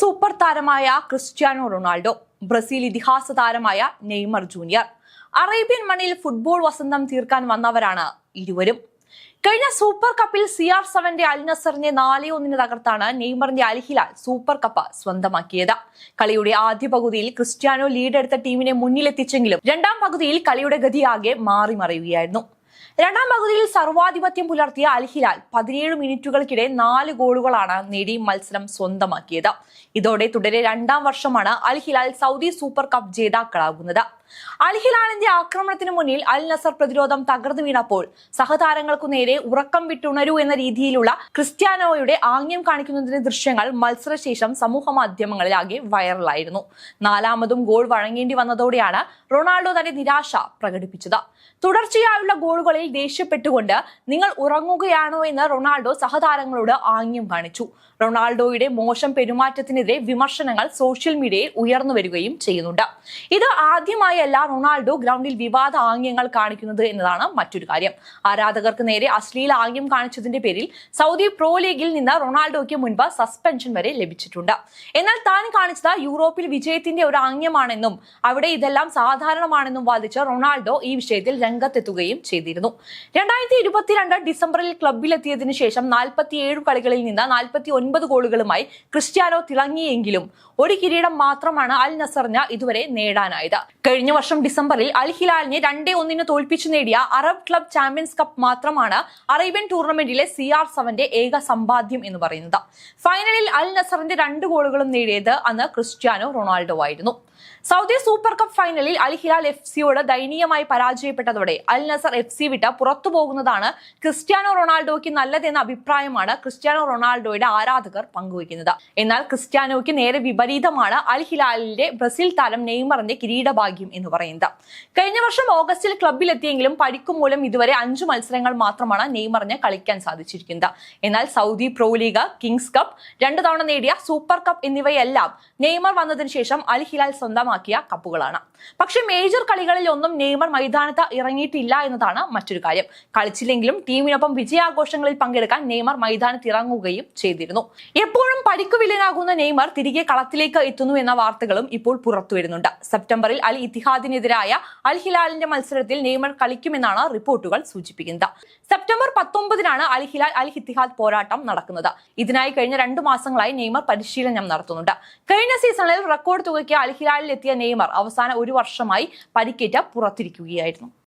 Super താരമായ Cristiano Ronaldo Brazil ഇതിഹാസ താരമായ നെയ്മർ ജൂനിയർ അറേബ്യൻ മണ്ണിൽ ഫുട്ബോൾ വസന്തം തീർക്കാൻ വന്നവരാണ് ഇരുവരും. കഴിഞ്ഞ സൂപ്പർ കപ്പിൽ സി ആർ സെവന്റെ അൽനസറിനെ നാലേ ഒന്നിന് തകർത്താണ് നെയ്മറിന്റെ അൽ ഹിലാൽ സൂപ്പർ കപ്പ് സ്വന്തമാക്കിയത്. കളിയുടെ ആദ്യ പകുതിയിൽ ക്രിസ്ത്യാനോ ലീഡെടുത്ത ടീമിനെ മുന്നിലെത്തിച്ചെങ്കിലും രണ്ടാം പകുതിയിൽ കളിയുടെ ഗതിയാകെ മാറി മറിയുകയായിരുന്നു രണ്ടാം പകുതിയിൽ സർവാധിപത്യം പുലർത്തിയ അൽഹിലാൽ പതിനേഴ് മിനിറ്റുകൾക്കിടെ നാല് ഗോളുകളാണ് നേടി മത്സരം സ്വന്തമാക്കിയത്. ഇതോടെ തുടരെ രണ്ടാം വർഷമാണ് Al Hilal Saudi super cup ജേതാക്കളാകുന്നത്. Al ഹിലാലിന്റെ ആക്രമണത്തിന് മുന്നിൽ അൽ നസർ പ്രതിരോധം തകർന്നു വീണപ്പോൾ സഹതാരങ്ങൾക്കു നേരെ ഉറക്കം വിട്ടുണരൂ എന്ന രീതിയിലുള്ള ക്രിസ്ത്യാനോയുടെ ആംഗ്യം കാണിക്കുന്നതിന്റെ ദൃശ്യങ്ങൾ മത്സരശേഷം സമൂഹ മാധ്യമങ്ങളിലാകെ വൈറലായിരുന്നു. നാലാമതും ഗോൾ വഴങ്ങേണ്ടി വന്നതോടെയാണ് റൊണാൾഡോ തന്റെ നിരാശ പ്രകടിപ്പിച്ചത്. തുടർച്ചയായുള്ള ഗോളുകളിൽ ദേഷ്യപ്പെട്ടുകൊണ്ട് നിങ്ങൾ ഉറങ്ങുകയാണോ എന്ന് റൊണാൾഡോ സഹതാരങ്ങളോട് ആംഗ്യം കാണിച്ചു. റൊണാൾഡോയുടെ മോശം പെരുമാറ്റത്തിനെതിരെ വിമർശനങ്ങൾ സോഷ്യൽ മീഡിയയിൽ ഉയർന്നു വരികയും ചെയ്യുന്നുണ്ട്. ഇത് ആദ്യമായല്ല റൊണാൾഡോ ഗ്രൗണ്ടിൽ വിവാദ ആംഗ്യങ്ങൾ കാണിക്കുന്നത് എന്നതാണ് മറ്റൊരു കാര്യം. ആരാധകർക്ക് നേരെ അശ്ലീല ആംഗ്യം കാണിച്ചതിന്റെ പേരിൽ സൗദി പ്രോ ലീഗിൽ നിന്ന് റൊണാൾഡോയ്ക്ക് മുൻപ് സസ്പെൻഷൻ വരെ ലഭിച്ചിട്ടുണ്ട്. എന്നാൽ താൻ കാണിച്ചത് യൂറോപ്പിൽ വിജയത്തിന്റെ ഒരു ആംഗ്യമാണെന്നും അവിടെ ഇതെല്ലാം സാധാരണമാണെന്നും വാദിച്ച് റൊണാൾഡോ ഈ വിഷയത്തിൽ രംഗത്തെത്തുകയും ചെയ്തിരുന്നു. രണ്ടായിരത്തി ഇരുപത്തിരണ്ട് ഡിസംബറിൽ ക്ലബിലെത്തിയതിനു ശേഷം നാൽപ്പത്തിയേഴ് കളികളിൽ നിന്ന് നാൽപ്പത്തി ഒൻപത് ഗോളുകളുമായി ക്രിസ്ത്യാനോ തിളങ്ങിയെങ്കിലും ഒരു കിരീടം മാത്രമാണ് അൽ നസറിന് ഇതുവരെ നേടാനായത്. കഴിഞ്ഞ വർഷം ഡിസംബറിൽ അൽ ഹിലാലിനെ രണ്ടേ ഒന്നിന് തോൽപ്പിച്ചു നേടിയ അറബ് ക്ലബ് ചാമ്പ്യൻസ് കപ്പ് മാത്രമാണ് അറേബ്യൻ ടൂർണമെന്റിലെ സി ആർ സെവന്റെ ഏക സമ്പാദ്യം എന്ന് പറയുന്നത്. ഫൈനലിൽ അൽ നസറിന്റെ രണ്ട് ഗോളുകളും നേടിയത് അന്ന് ക്രിസ്ത്യാനോ റൊണാൾഡോ ആയിരുന്നു സൗദി സൂപ്പർ കപ്പ് ഫൈനലിൽ അൽ ഹിലാൽ എഫ് സിയോട് ദയനീയമായി പരാജയപ്പെട്ടതോടെ അൽ നസർ എഫ് സി വിട്ട് പുറത്തു പോകുന്നതാണ് ക്രിസ്ത്യാനോ റൊണാൾഡോയ്ക്ക് നല്ലതെന്ന അഭിപ്രായമാണ് ക്രിസ്ത്യാനോ റൊണാൾഡോയുടെ ആരാധകർ പങ്കുവയ്ക്കുന്നത്. എന്നാൽ ക്രിസ്ത്യാനോയ്ക്ക് നേരെ വിപരീതമാണ് അൽ ഹിലാലിന്റെ ബ്രസീൽ താരം നെയ്മറിന്റെ കിരീടഭാഗ്യം എന്ന് പറയുന്നത്. കഴിഞ്ഞ വർഷം ഓഗസ്റ്റിൽ ക്ലബിലെത്തിയെങ്കിലും പരിക്കു മൂലം ഇതുവരെ അഞ്ചു മത്സരങ്ങൾ മാത്രമാണ് നെയ്മറിന് കളിക്കാൻ സാധിച്ചിരിക്കുന്നത്. എന്നാൽ Saudi pro league kings cup രണ്ടു തവണ നേടിയ സൂപ്പർ കപ്പ് എന്നിവയെല്ലാം നെയ്മർ വന്നതിന് ശേഷം അൽ ഹിലാൽ സ്വന്തമാക്കിയ കപ്പുകളാണ്. പക്ഷെ മേജർ കളികളിൽ ഒന്നും നെയ്മർ മൈതാനത്ത് ഇറങ്ങിയിട്ടില്ല എന്നതാണ് മറ്റൊരു കാര്യം. കളിച്ചില്ലെങ്കിലും ടീമിനൊപ്പം വിജയാഘോഷങ്ങളിൽ പങ്കെടുക്കാൻ നെയ്മർ മൈതാനത്ത് ഇറങ്ങുകയും ചെയ്തിരുന്നു. എപ്പോഴും പരിക്കുവില്ലനാകുന്ന നെയ്മർ തിരികെ കളത്തിലേക്ക് എത്തുന്നു എന്ന വാർത്തകളും ഇപ്പോൾ പുറത്തുവരുന്നുണ്ട്. സെപ്റ്റംബറിൽ അൽ ഇത്തിഹാദിനെതിരായ അൽ ഹിലാലിന്റെ മത്സരത്തിൽ നെയ്മർ കളിക്കുമെന്നാണ് റിപ്പോർട്ടുകൾ സൂചിപ്പിക്കുന്നത്. സെപ്റ്റംബർ പത്തൊമ്പതിനാണ് അൽ ഹിലാൽ അൽ ഹിത്തിഹാദ് പോരാട്ടം നടക്കുന്നത്. ഇതിനായി കഴിഞ്ഞ രണ്ടു മാസങ്ങളായി നെയ്മർ പരിശീലനം നടത്തുന്നുണ്ട്. കഴിഞ്ഞ സീസണിൽ റെക്കോർഡ് തുകയ്ക്ക് അൽ ഹിലാലിൽ എത്തിയ നെയ്മർ അവസാന ഒരു വർഷമായി പരിക്കേറ്റ പുറത്തിരിക്കുകയായിരുന്നു.